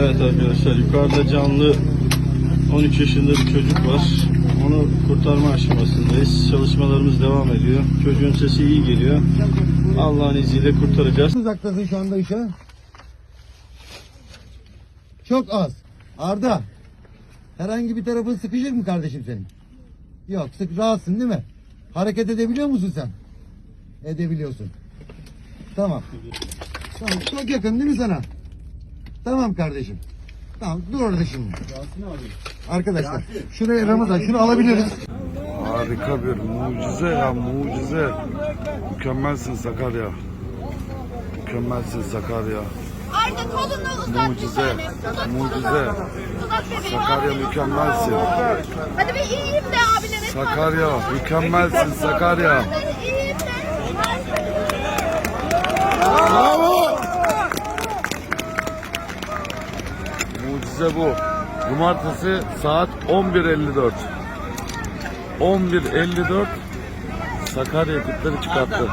Evet arkadaşlar yukarıda canlı 13 yaşında bir çocuk var. Onu kurtarma aşamasındayız. Çalışmalarımız devam ediyor. Çocuğun sesi iyi geliyor. Allah'ın izniyle kurtaracağız. uzaktasın şu anda işe? Çok az. Arda. Herhangi bir tarafın sıkışır mı kardeşim senin? Yok sık rahatsın değil mi? Hareket edebiliyor musun sen? Edebiliyorsun. Tamam. Tamam çok yakın değil mi sana? Tamam kardeşim. Tamam dur orada şimdi. Arkadaşlar şuraya Ramazan şunu alabiliriz. Harika bir mucize ya mucize. Mükemmelsin Sakarya. Mükemmelsin Sakarya. Arda kolunu uzat Mucize, bir tane. Mucize. Uzat. Sakarya mükemmelsin. Hadi bir iyiyim de abilere. Sakarya mükemmelsin Sakarya. Mucize bu. Cumartesi saat 11.54. 11.54 Sakarya ekipleri çıkarttı.